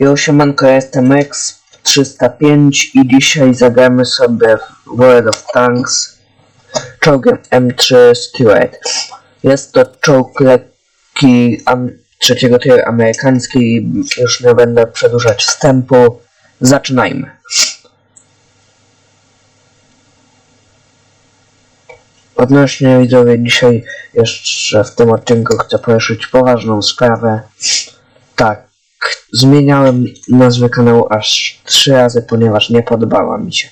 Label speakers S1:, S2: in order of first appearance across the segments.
S1: Jo, siemanko, ja jestem X305 i dzisiaj zagramy sobie w World of Tanks czołgiem M3 Stuart. Jest to czołg lekki trzeciego tier amerykański już nie będę przedłużać wstępu. Zaczynajmy. Odnośnie widzowie, dzisiaj jeszcze w tym odcinku chcę poruszyć poważną sprawę. Tak, zmieniałem nazwę kanału aż trzy razy, ponieważ nie podobała mi się.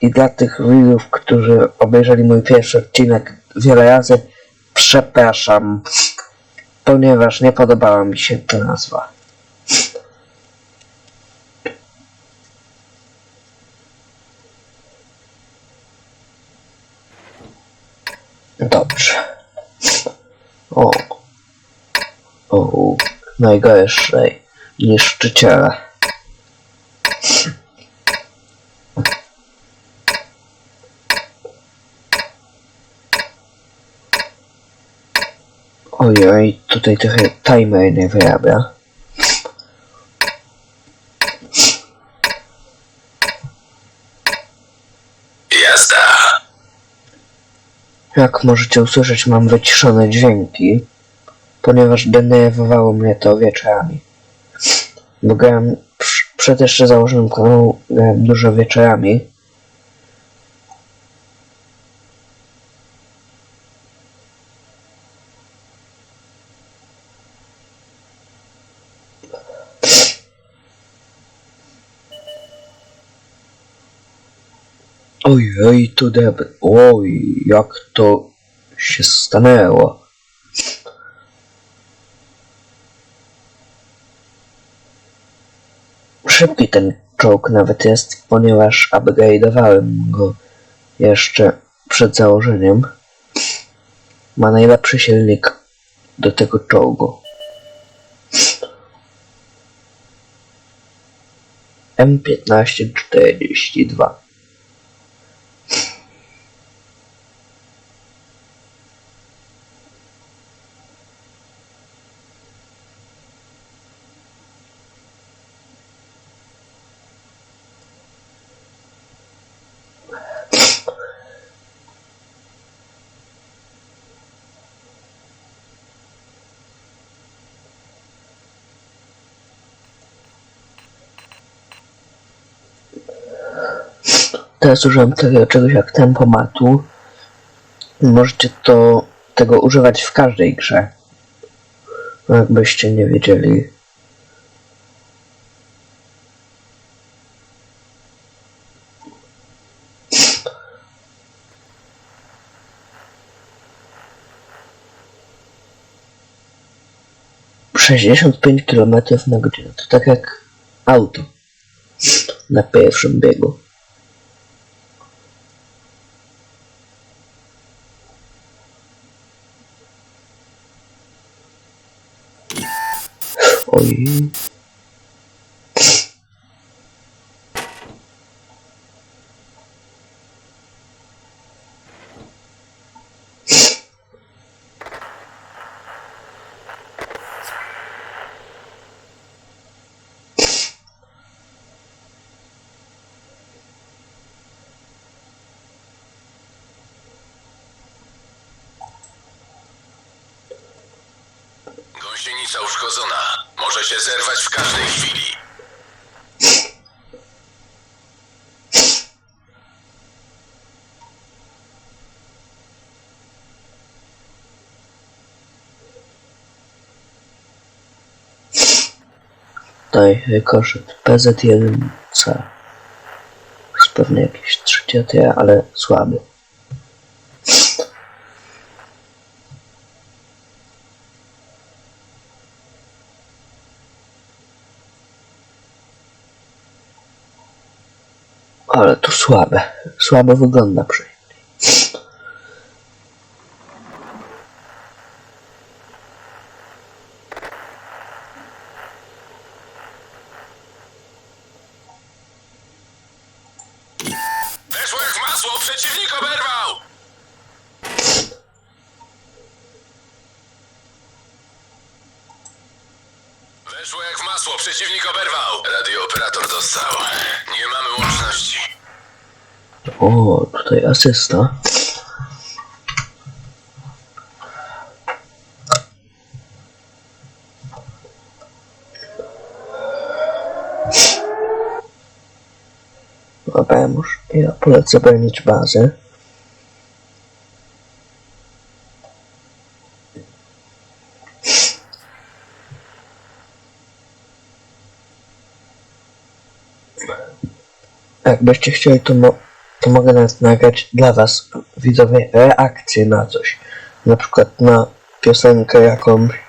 S1: I dla tych widzów, którzy obejrzeli mój pierwszy odcinek wiele razy, przepraszam, ponieważ nie podobała mi się ta nazwa. Dobrze. O. Najgorszej niszczyciele. Ojej, tutaj trochę timer nie wyrabia.
S2: Jazda.
S1: Jak możecie usłyszeć, mam wyciszone dźwięki, ponieważ denerwowało mnie to wieczorami. Bo grałem, przed jeszcze założeniem kanału, grałem dużo wieczorami. Ojej, to deb... Oj, jak to się stanęło. Szybki ten czołg nawet jest, ponieważ upgrade'owałem go jeszcze przed założeniem. Ma najlepszy silnik do tego czołgu. M1542 Teraz użyłem takiego czegoś jak tempomatu. Możecie to tego używać w każdej grze. No, Jakbyście nie wiedzieli. Sześćdziesiąt pięć kilometrów na godzinę. To tak jak auto na pierwszym biegu. Oj.
S2: Gąsienica uszkodzona. Może się zerwać w każdej chwili.
S1: Tutaj rykoszet PZ1C. Jest pewnie jakiś trzeci ale słaby. Ale to słabe. Słabo wygląda przynajmniej.
S2: Weszło jak w masło, przeciwnik oberwał! Weszło jak w masło, przeciwnik oberwał. Radiooperator dostał. Nie mamy łączności.
S1: O, tutaj asysta. Dobra, ja muszę, ja polecę bronić bazę. Jakbyście chcieli, to, mo- to mogę nawet nagrać dla was, widzowie, reakcję na coś. Na przykład na piosenkę jakąś.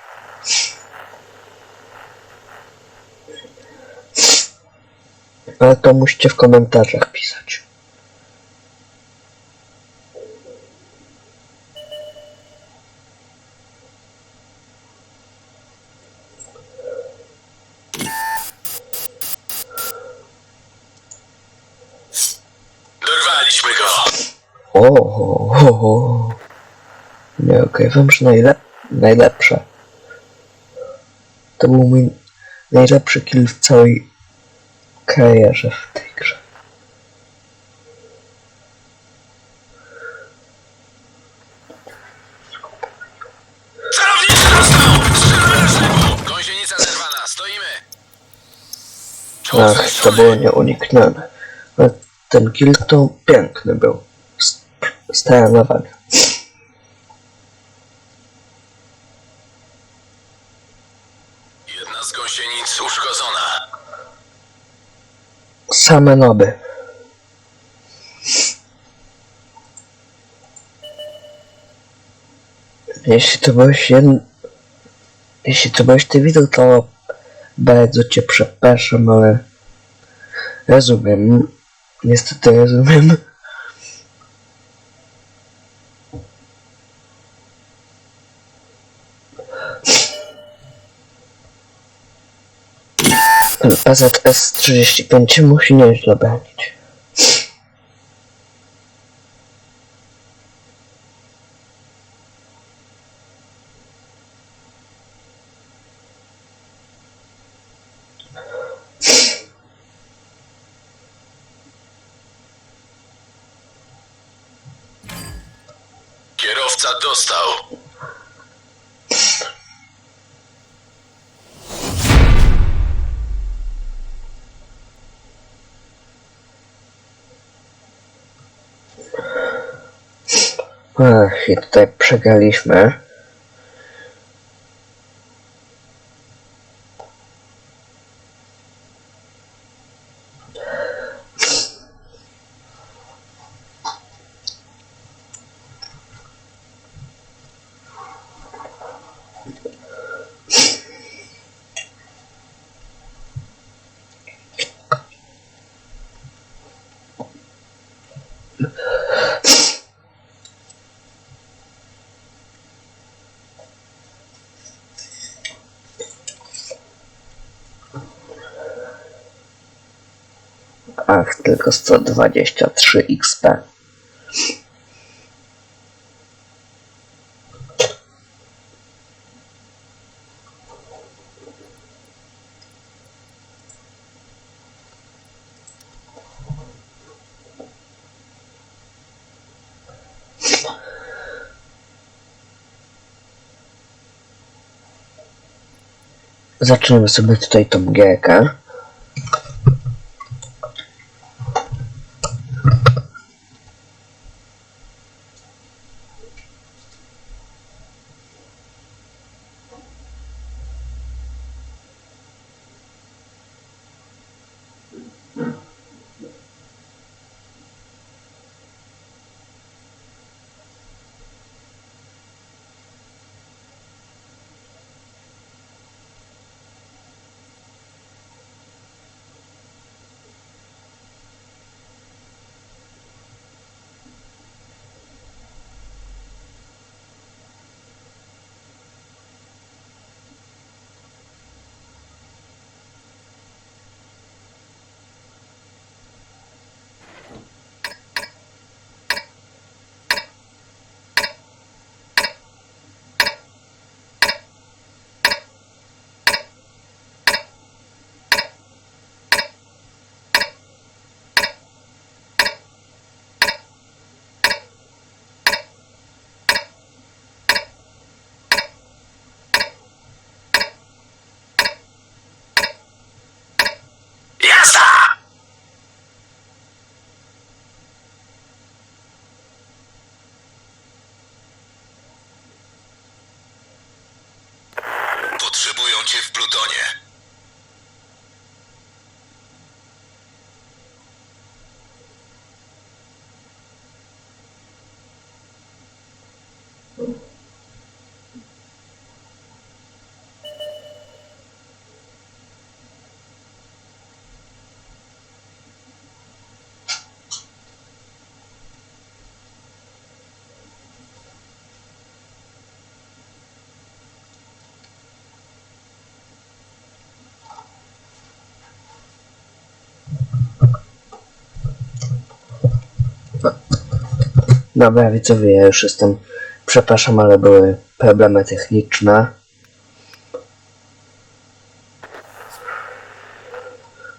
S1: Ale to musicie w komentarzach pisać.
S2: Dorwaliśmy go.
S1: O, o, o. Nie ukrywam, że najlep najlepsze. To był mój najlepszy kill w całej karierze w tej grze. Ach, to było nieuniknione. Ale ten kill to piękny był. Z, z trenowania.
S2: Jedna z gąsienic uszkodzona.
S1: Same noby. Jeśli to byłeś jeden... Jeśli to byłeś ty widział, to bardzo cię przepraszam, ale rozumiem. Niestety rozumiem. PZS 35 musi nieźle bronić.
S2: Kierowca dostał.
S1: Ach, i tutaj przegraliśmy. Ach, tylko 123 XP. Zaczniemy sobie tutaj tą gierkę.
S2: Potrzebują cię w Plutonie.
S1: Dobra, widzowie, ja już jestem. Przepraszam, ale były problemy techniczne.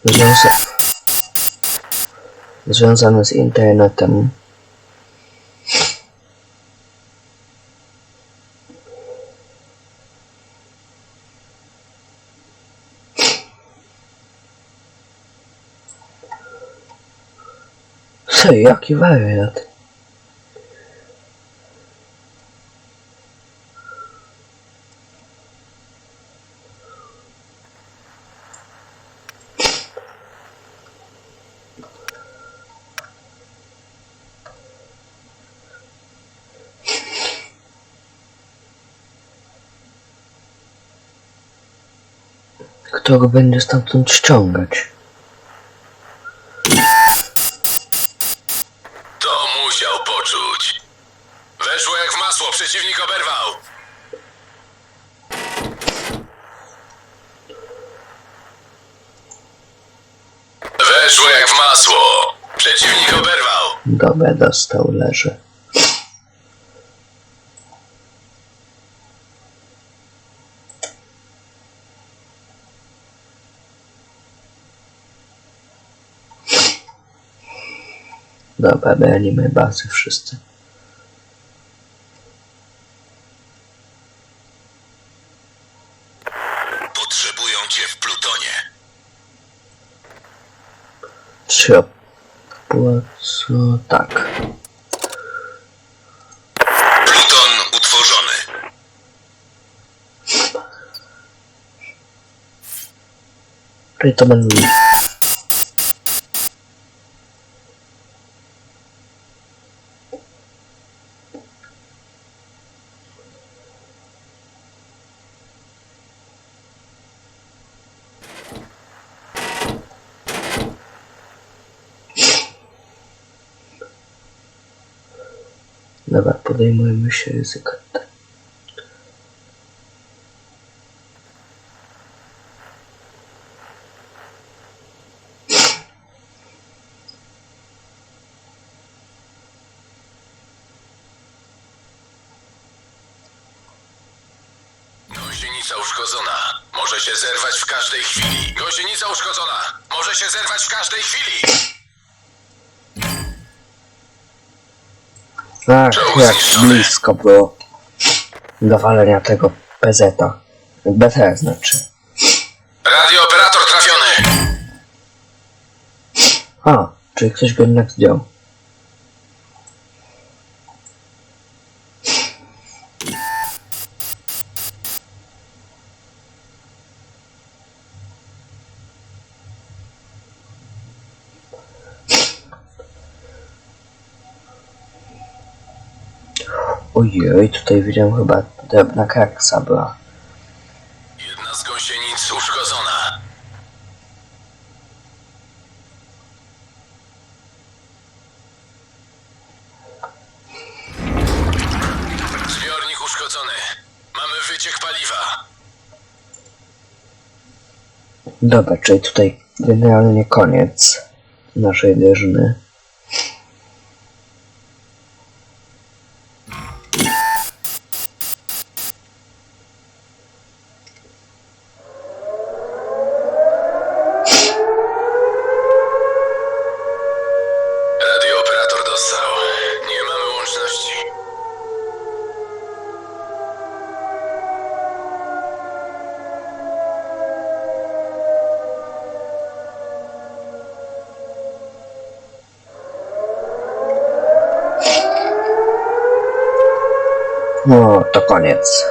S1: Związa... Związane z internetem. Co, jaki wariat? Kto go będzie stamtąd ściągać?
S2: To musiał poczuć. Weszło jak w masło, przeciwnik oberwał. Weszło jak w masło. Przeciwnik oberwał.
S1: Dobra, dostał, leży. Bronimy bazy wszyscy.
S2: Potrzebują cię w Plutonie.
S1: Ciepło, co? Tak.
S2: Pluton utworzony.
S1: To będą... Dobra, podejmujemy się ryzyka.
S2: Gąsienica uszkodzona. Może się zerwać w każdej chwili. Gąsienica uszkodzona. Może się zerwać w każdej chwili.
S1: Ach,
S2: Czołg
S1: jak blisko było do walenia tego PZ-a. BT znaczy.
S2: Radiooperator trafiony.
S1: A, czyli ktoś go jednak zdjął. Ojej, tutaj widziałem chyba drobna kraksa była.
S2: Jedna z gąsienic uszkodzona. Zbiornik uszkodzony. Mamy wyciek paliwa.
S1: Dobra, czyli tutaj generalnie koniec naszej drużyny.
S2: Radiooperator dostał. Nie mamy łączności.
S1: No, to koniec.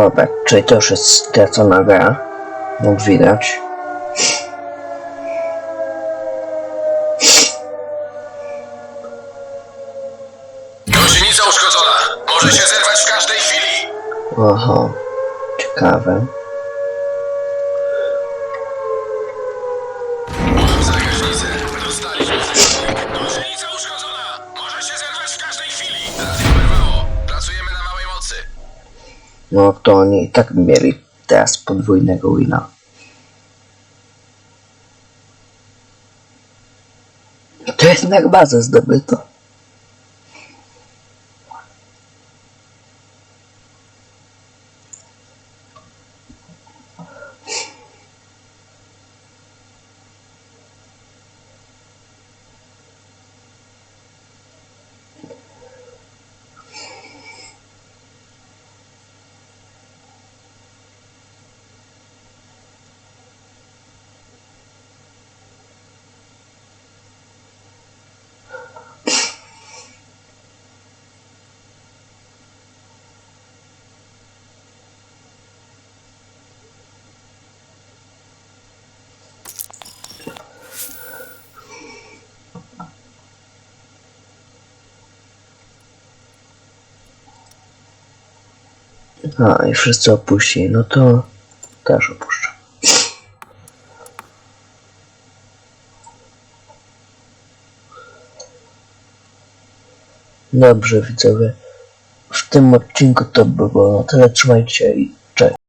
S1: Dobra, czyli to już jest stracona gra. Jak widać.
S2: Gąsienica uszkodzona. Może się zerwać w każdej chwili.
S1: Oho, ciekawe. No to oni i tak mieli teraz podwójnego wina. To jednak bazę zdobyto. A, i wszyscy opuścili, no to też opuszczam. Dobrze, widzowie. W tym odcinku to by było na tyle. Trzymajcie i